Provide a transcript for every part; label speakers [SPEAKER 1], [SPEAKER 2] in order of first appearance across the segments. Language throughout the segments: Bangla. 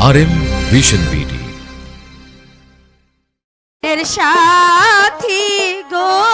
[SPEAKER 1] আর এম ভিশন বিডি
[SPEAKER 2] এর সাথী গো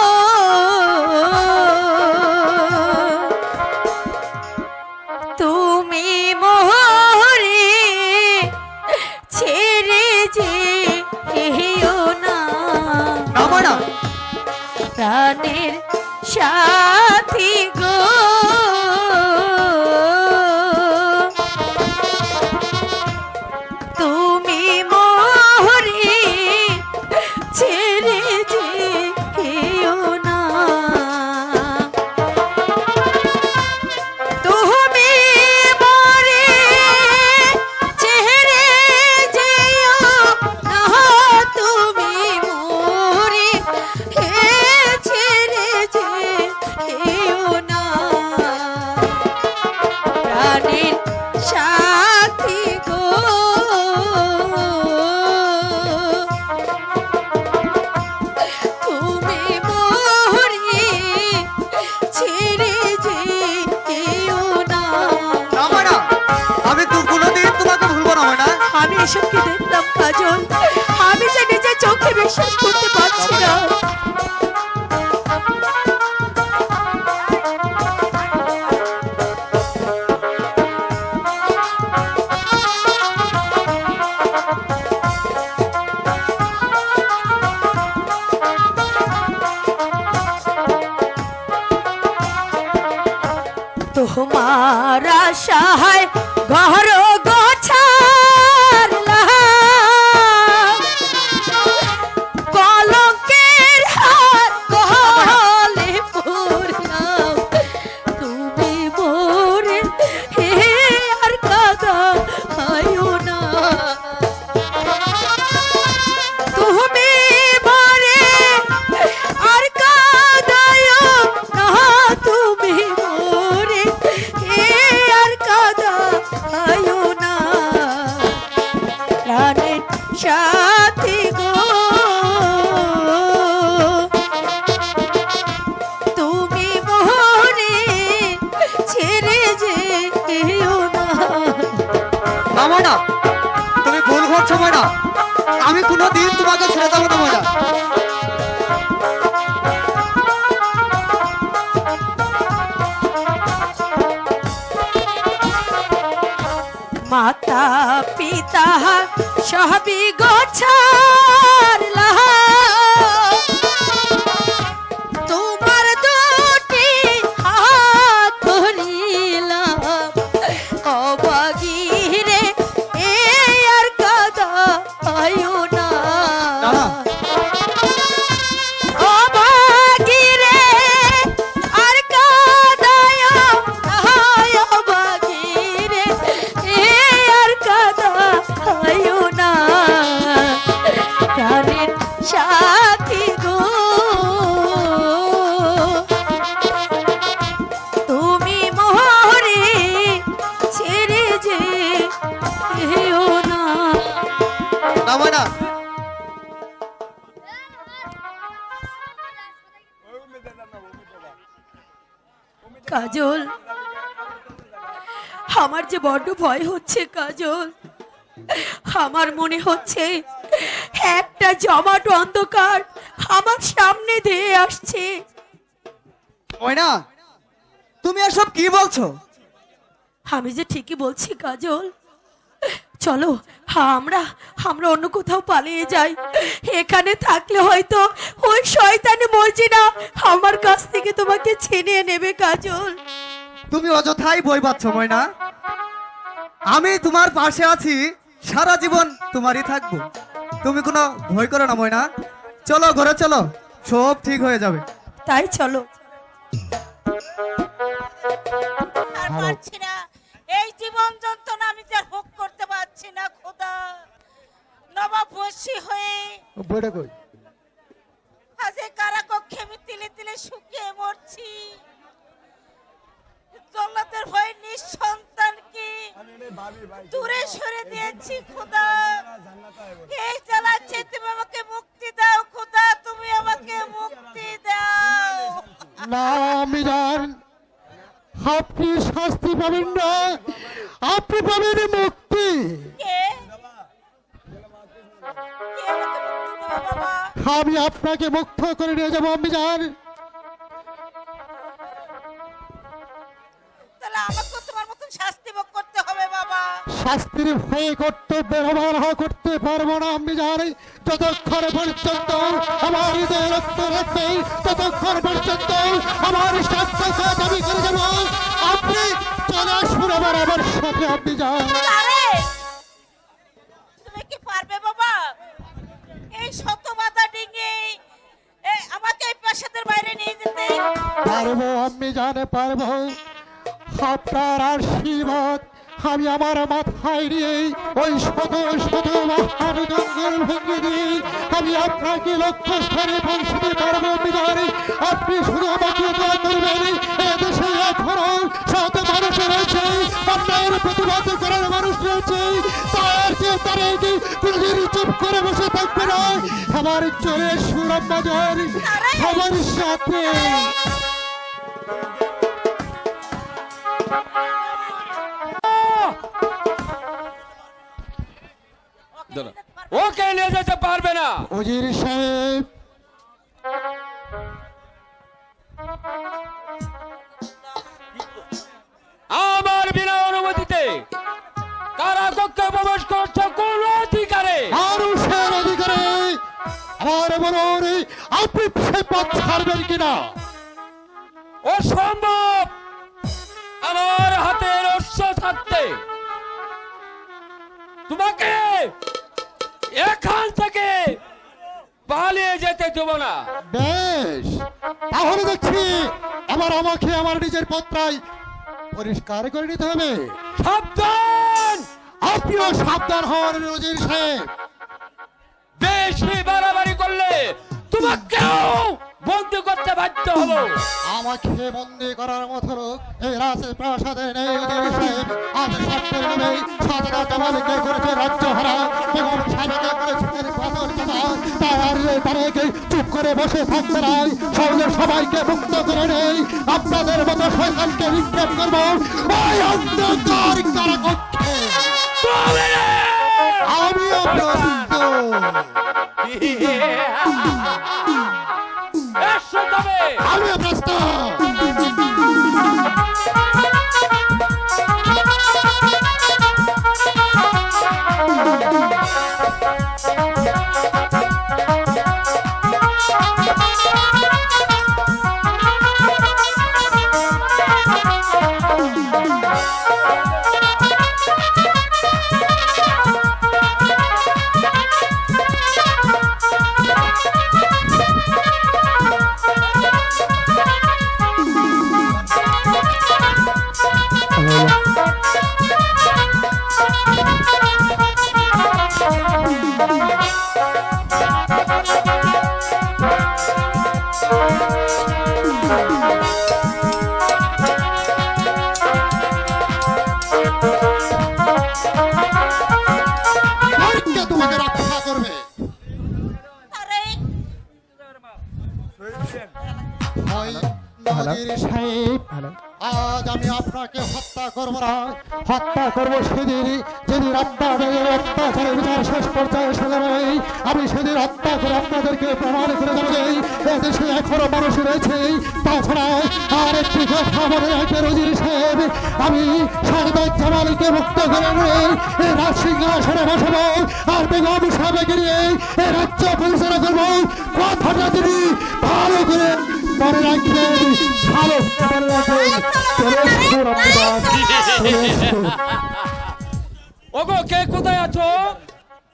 [SPEAKER 2] তোমার আশায় ঘর প্রাণের সাথী গো। তুমি মরে ছেড়ে যে কেউ না
[SPEAKER 3] নামো তুমি ভুল করছ ময়না? আমি কোনোদিন তোমাকে ছেড়ে দেবো না ময়না।
[SPEAKER 2] মাতা পিতা সবই গোছার
[SPEAKER 3] নামো না।
[SPEAKER 2] কাজল আমার যে বড্ড ভয় হচ্ছে কাজল আমার মনে হচ্ছে একটা জমাট অন্ধকার আমার সামনে ধেয়ে আসছে।
[SPEAKER 3] ময়না তুমি এসব কি বলছো?
[SPEAKER 2] আমি যে ঠিকই বলছি কাজল চলো হ্যাঁ আমরা আমরা অন্য কোথাও পালিয়ে যাই। এখানে থাকলে হয়তো ওই শয়তানি মর্জিনা আমার কাছ থেকে তোমাকে ছিনিয়ে নেবে কাজল।
[SPEAKER 3] তুমি অযথাই বই পাচ্ছ ময়না। আমি তোমার পাশে আছি সারা জীবন তোমারই থাকব। তুমি কোনো ভয় করো না ময়না। চলো ঘরে চলো সব ঠিক হয়ে যাবে।
[SPEAKER 2] তাই চলো।
[SPEAKER 4] এই জীবন হয়ে
[SPEAKER 3] কই?
[SPEAKER 4] আজ আমি তিলে তিলে শুকিয়ে মরছি। ভয়ে নিঃসন্তানকে দূরে সরে দিয়েছি খোদা। এই তুমি আমাকে মুক্তি দাও খোদা তুমি আমাকে মুক্তি দাও।
[SPEAKER 5] না মিজান আপনি শাস্তি পাবেন না। আপনি পাবেন মুক্তি
[SPEAKER 4] কে কে আমাকে মুক্তি দেবে বাবা
[SPEAKER 5] আমি আপনাকে মুক্ত করে নিয়ে যাব
[SPEAKER 4] হবে বাবা।
[SPEAKER 5] শাস্তির ভয়ে কর্তব্যের অবহেলা করতে পারব না আমি জানি যতক্ষণ পর্যন্ত আমার হৃদয় রক্ত রাখবে ততক্ষণ পর্যন্ত আমার স্বাস্থ্য দাবি করে যাব। আপনি চলে আসুন আমার আমার সাথে আপনি যান
[SPEAKER 4] এই প্রাসাদের বাইরে নিয়ে যেতে।
[SPEAKER 5] পারব আমি জানে পারব। আপনার আশীর্বাদ আমি আমার মাথায় নিয়ে ওই শত শত মহান জঙ্গল ভেঙে দিয়ে আমি আপনাকে লক্ষ্য স্থানে পৌঁছতে পারব আপনি শুধু আমাকে দোয়া করবেন এদেশে এখনও শত মানুষ রয়েছে অন্যায়ের প্রতিবাদ করার মানুষ রয়েছে। তার যে তারা কি চুপ করে বসে থাকবে না আমার চলে সুরম আমার সাথে।
[SPEAKER 6] ওকে নিয়ে যেতে পারবে না।
[SPEAKER 5] উজির সাহেব।
[SPEAKER 6] আমার বিনা অনুমতিতে কারাকক্ষে প্রবেশ করছে কোন অধিকারে?
[SPEAKER 5] মানুষের অধিকারে। আমার বলুন আপনি পথ ছাড়বেন কিনা?
[SPEAKER 6] অসম্ভব! আমার হাতের অশ্ব থাকতে তোমাকে এখান থেকে পালিয়ে যেতে দেবো না।
[SPEAKER 5] বেশ তাহলে দেখছি আবার আমাকে আমার নিজের পত্রাই পরিষ্কার করে নিতে হবে।
[SPEAKER 6] সাবধান!
[SPEAKER 5] আপনিও সাবধান হওয়ার উজির সাহেব।
[SPEAKER 6] বেশি বাড়াবাড়ি করলে তোমাকেও
[SPEAKER 5] আমাকে বন্দি করার মতো লোক এই রাজের প্রাসাদে নেই আজ সত্যের নামে জামালকে করেছে রাজ্য হারা। এবং সাজনা করেছে চাপা করে বসে থাকতে নাই। সঙ্গে সবাইকে মুক্ত করে নেই। আপনাদের মতো শয়তানকে নিক্ষেপ করব। আমিও
[SPEAKER 6] এসো তবে।
[SPEAKER 5] আমিও প্রস্তুত আপনাকে হত্যা করব না। হত্যা করব সেদিন যেদিন আপনাদের অত্যাচারের বিচার শেষ পর্যায়ে যাবে। আমি সেদিন হত্যা করে আপনাদেরকে প্রমাণ করে দেবো এদেশে এখনও মানুষ রয়েছে। তাছাড়া আর একটি কথা মনে রাখবে সাহেব, আমি সারদার জামালকে মুক্ত করে নিয়ে এই রাজ সিংহাসনে বসাবো। আর বেগম সাহেবকে নিয়ে এই রাজ্য পরিচালনা করব। কথাটা তিনি ভালো করে মনে রাখবেন, ভালো মনে রাখবেন।
[SPEAKER 6] ওগো কে কোথায় আছো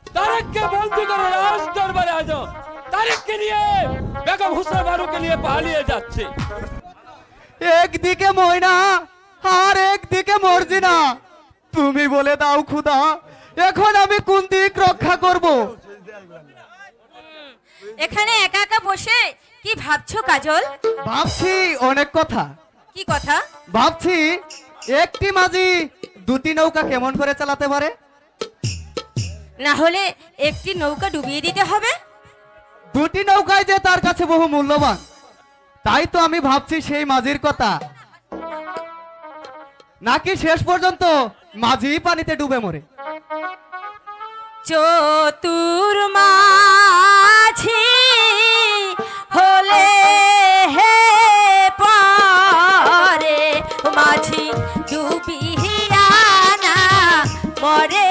[SPEAKER 6] তারেককে বন্দি করে রাজ দরবারে আছো তারেককে নিয়ে বেগম হুসেন বারুকে নিয়ে পালিয়ে যাচ্ছে
[SPEAKER 3] একদিকে ময়না আর একদিকে মর্জিনা। তুমি বলে দাও খুদা এখন আমি কোন দিক রক্ষা করব?
[SPEAKER 2] এখানে একা একা বসে কি ভাবছ কাজল?
[SPEAKER 3] ভাবছি অনেক কথা।
[SPEAKER 2] কি কথা?
[SPEAKER 3] ভাবছি একটি মাঝি দুটি নৌকা কেমন করে চালাতে পারে?
[SPEAKER 2] না হলে একটি নৌকা ডুবিয়ে দিতে হবে?
[SPEAKER 3] দুটি নৌকায় যে তার কাছে বহু মূল্যবান তাই তো আমি ভাবছি সেই মাঝির কথা। নাকি শেষ পর্যন্ত মাঝি পানিতে ডুবে মরে?
[SPEAKER 7] চতুর মাঝি ডুবিয়া মরে